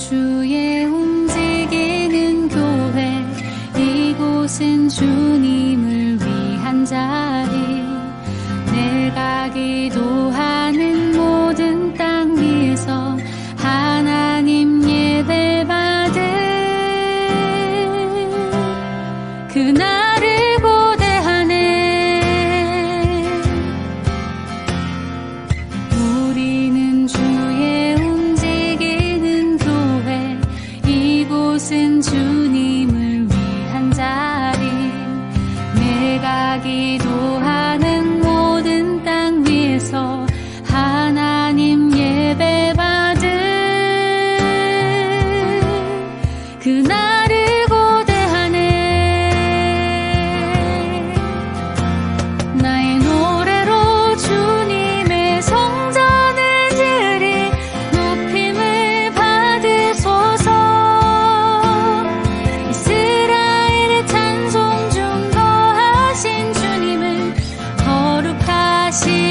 주의 움직이는 교회 이곳은 주님을 위한 자리. 내가 기도 心。